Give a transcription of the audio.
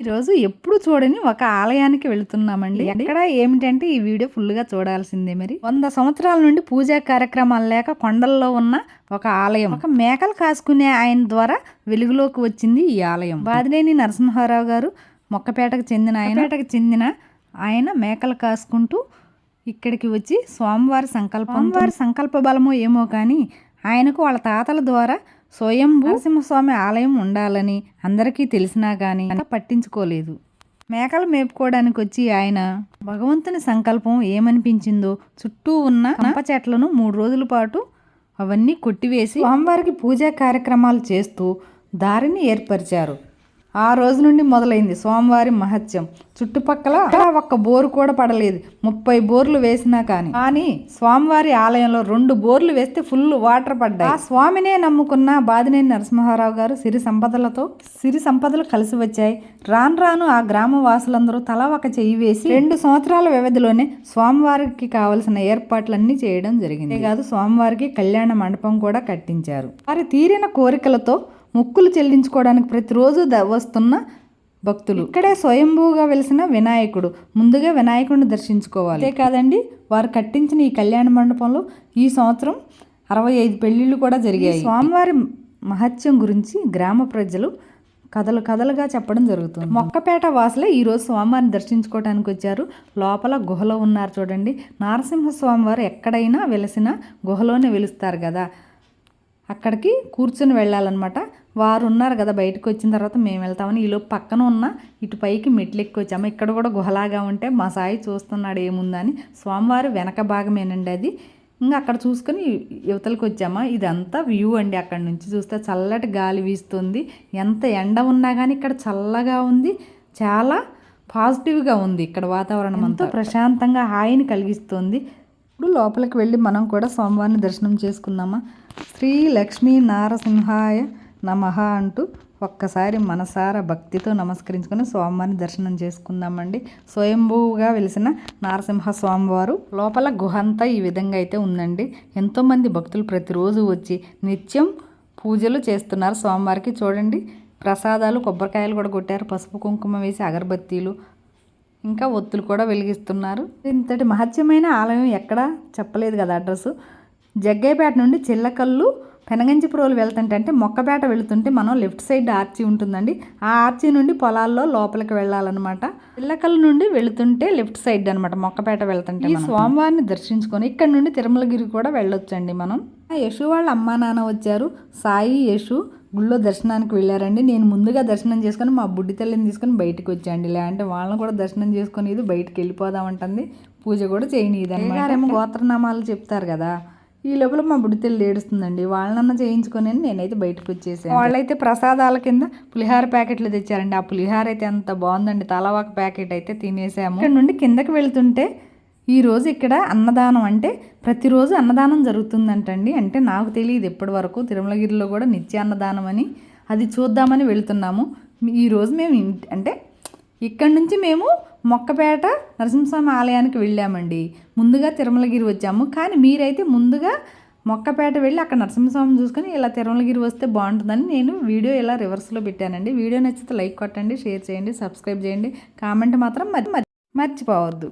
ఈరోజు ఎప్పుడు చూడని ఒక ఆలయానికి వెళుతున్నామండి. ఎక్కడ? ఏమిటంటే ఈ వీడియో ఫుల్గా చూడాల్సిందే మరి. వంద సంవత్సరాల నుండి పూజా కార్యక్రమాలు లేక కొండల్లో ఉన్న ఒక ఆలయం. ఒక మేకలు కాసుకునే ఆయన ద్వారా వెలుగులోకి వచ్చింది ఈ ఆలయం. బాదినేని నరసింహారావు గారు మొక్కపేటకు చెందిన ఆయన. పేటకు చెందిన ఆయన మేకలు కాసుకుంటూ ఇక్కడికి వచ్చి స్వామివారి సంకల్పం వారి సంకల్ప బలమో ఏమో కానీ ఆయనకు వాళ్ళ తాతల ద్వారా స్వయం నరసింహస్వామి ఆలయం ఉండాలని అందరికీ తెలిసినా కానీ పట్టించుకోలేదు. మేకలు మేపుకోవడానికి వచ్చి ఆయన భగవంతుని సంకల్పం ఏమనిపించిందో చుట్టూ ఉన్న కంప చెట్లను మూడు రోజుల పాటు అవన్నీ కొట్టివేసి స్వామివారికి పూజా కార్యక్రమాలు చేస్తూ దారిని ఏర్పరిచారు. ఆ రోజు నుండి మొదలైంది స్వామివారి మహత్యం. చుట్టుపక్కల ఒక్క బోరు కూడా పడలేదు. ముప్పై బోర్లు వేసినా కానీ. కానీ స్వామివారి ఆలయంలో రెండు బోర్లు వేస్తే ఫుల్ వాటర్ పడ్డాయి. ఆ స్వామినే నమ్ముకున్న బాదినేని నరసింహారావు గారు సిరి సంపదలతో సిరి సంపదలు కలిసి వచ్చాయి. రాను రాను ఆ గ్రామ వాసులందరూ తల ఒక చెయ్యి వేసి రెండు సంవత్సరాల వ్యవధిలోనే స్వామివారికి కావలసిన ఏర్పాట్లన్నీ చేయడం జరిగింది. కాదు స్వామివారికి కళ్యాణ మండపం కూడా కట్టించారు. వారి తీరిన కోరికలతో మొక్కులు చెల్లించుకోవడానికి ప్రతిరోజు వస్తున్న భక్తులు. ఇక్కడే స్వయంభూగా వెలిసిన వినాయకుడు. ముందుగా వినాయకుడిని దర్శించుకోవాలి. అంతే కాదండి వారు కట్టించిన ఈ కళ్యాణ మండపంలో ఈ సంవత్సరం అరవై ఐదు పెళ్ళిళ్ళు కూడా జరిగాయి. స్వామివారి మహత్యం గురించి గ్రామ ప్రజలు కథలు కథలుగా చెప్పడం జరుగుతుంది. మొక్కపేట వాసులే ఈరోజు స్వామివారిని దర్శించుకోవడానికి వచ్చారు. లోపల గుహలో ఉన్నారు చూడండి. నారసింహ స్వామివారు ఎక్కడైనా వెలిసిన గుహలోనే వెలుస్తారు కదా. అక్కడికి కూర్చొని వెళ్ళాలన్నమాట. వారు ఉన్నారు కదా బయటకు వచ్చిన తర్వాత మేము వెళ్తామని. ఈలో పక్కన ఉన్న ఇటు పైకి మెట్లు ఎక్కి వచ్చాము ఇక్కడ కూడా గుహలాగా ఉంటే మా సాయి చూస్తున్నాడు ఏముందని. స్వామివారి వెనక భాగమేనండి అది. ఇంకా అక్కడ చూసుకొని యువతలకు వచ్చామా. ఇదంతా వ్యూ అండి అక్కడ నుంచి చూస్తే. చల్లటి గాలి వీస్తుంది. ఎంత ఎండ ఉన్నా కానీ ఇక్కడ చల్లగా ఉంది. చాలా పాజిటివ్గా ఉంది ఇక్కడ వాతావరణం అంతా. ప్రశాంతంగా హాయిని కలిగిస్తుంది. ఇప్పుడు లోపలికి వెళ్ళి మనం కూడా స్వామివారిని దర్శనం చేసుకుందామా? శ్రీ లక్ష్మీ నారసింహాయ నమ అంటూ ఒక్కసారి మనసార భక్తితో నమస్కరించుకొని స్వామివారిని దర్శనం చేసుకుందామండి. స్వయంభూగా వెలిసిన నారసింహ స్వామివారు లోపల గుహ అంతా ఈ విధంగా అయితే ఉందండి. ఎంతోమంది భక్తులు ప్రతిరోజు వచ్చి నిత్యం పూజలు చేస్తున్నారు స్వామివారికి. చూడండి ప్రసాదాలు కొబ్బరికాయలు కూడా కొట్టారు. పసుపు కుంకుమ వేసి అగరబత్తీలు ఇంకా ఒత్తులు కూడా వెలిగిస్తున్నారు. ఇంతటి మహత్యమైన ఆలయం ఎక్కడ చెప్పలేదు కదా అడ్రస్. జగ్గయ్యపేట నుండి చిల్లకల్లు పెనగంచిపురోలు వెళ్తుంటే అంటే మొక్కపేట వెళుతుంటే మనం లెఫ్ట్ సైడ్ ఆర్చి ఉంటుందండి. ఆ ఆర్చి నుండి పొలాల్లో లోపలికి వెళ్ళాలన్నమాట. చిల్లకల్లు నుండి వెళుతుంటే లెఫ్ట్ సైడ్ అనమాట మొక్కపేట వెళ్తుంటే ఈ స్వామివారిని దర్శించుకొని ఇక్కడ నుండి తిరుమలగిరి కూడా వెళ్ళొచ్చండి మనం. యశు వాళ్ళ అమ్మా నాన్న వచ్చారు. సాయి యశు గుళ్ళో దర్శనానికి వెళ్ళారండి. నేను ముందుగా దర్శనం చేసుకొని మా బుడ్డి తల్లిని తీసుకొని బయటకు వచ్చాండి లేదంటే వాళ్ళని కూడా దర్శనం చేసుకొని ఇది బయటకు వెళ్ళిపోదామంటుంది పూజ కూడా చేయనీది అనమాట గోత్రనామాలు చెప్తారు కదా. ఈ లోపల మా బుడ్డి తల్లి ఏడుస్తుందండి. వాళ్ళనన్న చేయించుకొని నేనైతే బయటకు వచ్చేసాను. వాళ్ళైతే ప్రసాదాల కింద పులిహార ప్యాకెట్లు తెచ్చారండి. ఆ పులిహార అయితే ఎంత బాగుందండి. తలవాక ప్యాకెట్ అయితే తినేసాము. ఇక్కడ నుండి కిందకి వెళ్తుంటే ఈరోజు ఇక్కడ అన్నదానం అంటే ప్రతిరోజు అన్నదానం జరుగుతుందంటండి. అంటే నాకు తెలియదు ఎప్పటి వరకు. తిరుమలగిరిలో కూడా నిత్య అన్నదానం అని అది చూద్దామని వెళుతున్నాము. ఈరోజు మేము అంటే ఇక్కడ నుంచి మేము మొక్కపేట నరసింహస్వామి ఆలయానికి వెళ్ళామండి. ముందుగా తిరుమలగిరి వచ్చాము. కానీ మీరైతే ముందుగా మొక్కపేట వెళ్ళి అక్కడ నరసింహస్వామిని చూసుకొని ఇలా తిరుమలగిరి వస్తే బాగుంటుందని నేను వీడియో ఇలా రివర్స్లో పెట్టానండి. వీడియో నచ్చితే లైక్ కొట్టండి షేర్ చేయండి సబ్స్క్రైబ్ చేయండి. కామెంట్ మాత్రం మరి మర్చిపోవద్దు.